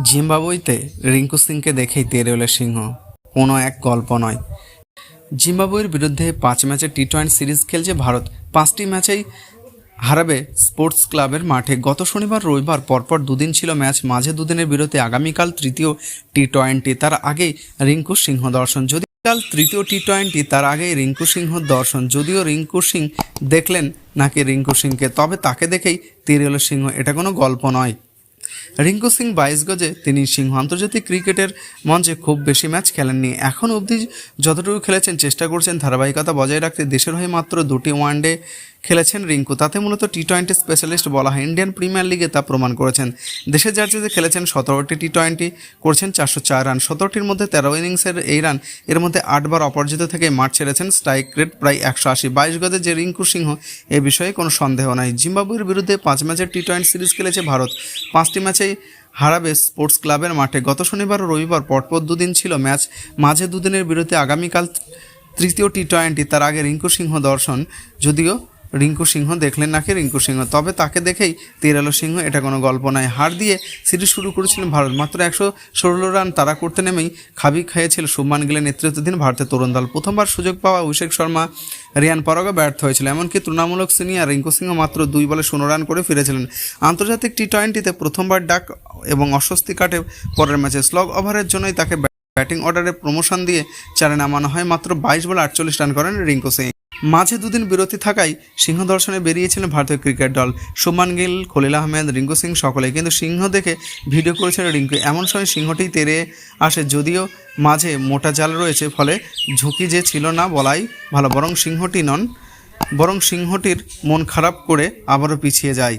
জিম্বাবুইতে রিঙ্কু সিংকে দেখেই তেরে এলো সিংহ। কোনো এক গল্প নয়। জিম্বাবুয়ের বিরুদ্ধে পাঁচ ম্যাচে টি টোয়েন্টি সিরিজ খেলছে ভারত। পাঁচটি ম্যাচেই হারাবে স্পোর্টস ক্লাবের মাঠে। গত শনিবার রবিবার পরপর দুদিন ছিল ম্যাচ। মাঝে দুদিনের বিরতি আগামীকাল তৃতীয় টি টোয়েন্টি তার আগেই রিঙ্কু সিংহ দর্শন। যদি কাল তৃতীয় টি টোয়েন্টি তার আগেই রিঙ্কু সিংহ দর্শন। যদিও রিঙ্কু সিং দেখলেন নাকি রিঙ্কু সিংকে, তবে তাকে দেখেই তীর এলো সিংহ। এটা কোনো গল্প নয়। রিঙ্কু সিং বাইশ গজে তিনি সিংহ আন্তর্জাতিক ক্রিকেটের মঞ্চে খুব বেশি ম্যাচ খেলেননি। এখন অবধি যতটুকু খেলেছেন, চেষ্টা করছেন, ধারাবাহিকতা বজায় রাখতে দেশের হয়ে মাত্র দুটি ওয়ানডে খেলেছেন রিঙ্কু। তাতে মূলত টি টোয়েন্টি স্পেশালিস্ট বলা হয়। ইন্ডিয়ান প্রিমিয়ার লিগে তা প্রমাণ করেছেন। দেশের জার্সিতে খেলেছেন সতেরোটি টি টোয়েন্টি করছেন চারশো চার রান। সতেরোটির মধ্যে তেরো ইনিংসের এই রান, এর মধ্যে আটবার অপরাজিত থেকে মাঠ ছেড়েছেন স্ট্রাইক রেট প্রায় একশো আশি। বাইশ গজে যে রিঙ্কু সিংহ, এ বিষয়ে কোনো সন্দেহ নাই। জিম্বাবুয়ের বিরুদ্ধে পাঁচ ম্যাচের টি টোয়েন্টি সিরিজ খেলেছে ভারত। পাঁচটি ম্যাচেই হারাবে স্পোর্টস ক্লাবের মাঠে। গত শনিবার ও রবিবার পরপর দুদিন ছিল ম্যাচ। মাঝে দুদিনের বিরতি আগামীকাল তৃতীয় টি টোয়েন্টি, তার আগে রিঙ্কু সিংহ দর্শন। যদিও রিঙ্কু সিংহ দেখলেন নাকি রিঙ্কু সিংহ? তবে তাকে দেখেই তেরালো সিংহ, এটা কোনো গল্প নয়। হার দিয়ে সিরিজ শুরু করেছিলেন ভারত। মাত্র একশো ষোলো রান তারা করতে নেমেই খাবি খেয়েছিল শুভমান গিলের নেতৃত্বাধীন ভারতের তরুণ দল। প্রথমবার সুযোগ পাওয়া অভিষেক শর্মা, রিয়ান পরাগও ব্যর্থ হয়েছিল। এমনকি তুলনামূলক সিনিয়র রিঙ্কু সিংহ মাত্র দুই বলে ষোলো রান করে ফিরেছিলেন। আন্তর্জাতিক টি টোয়েন্টিতে প্রথমবার ডাক এবং অস্বস্তি কাটে পরের ম্যাচে। স্লগ ওভারের জন্যই তাকে ব্যাটিং অর্ডারে প্রমোশন দিয়ে চারে নামানো হয়। মাত্র বাইশ বলে আটচল্লিশ রান করেন রিঙ্কু সিং। মাঝে দুদিন বিরতি থাকায় সিংহ দর্শনে বেরিয়েছিলেন ভারতীয় ক্রিকেট দল। সুমান গিল, খলিল আহমেদ, রিঙ্কু সিং সকলে কিন্তু সিংহ দেখে ভিডিও করেছিল রিঙ্কু। এমন সময় সিংহটি তেরে আসে। যদিও মাঝে মোটা জাল রয়েছে, ফলে ঝুঁকি যে ছিল না বলাই ভালো। বরং সিংহটি নন, বরং সিংহটির মন খারাপ করে আবারও পিছিয়ে যায়।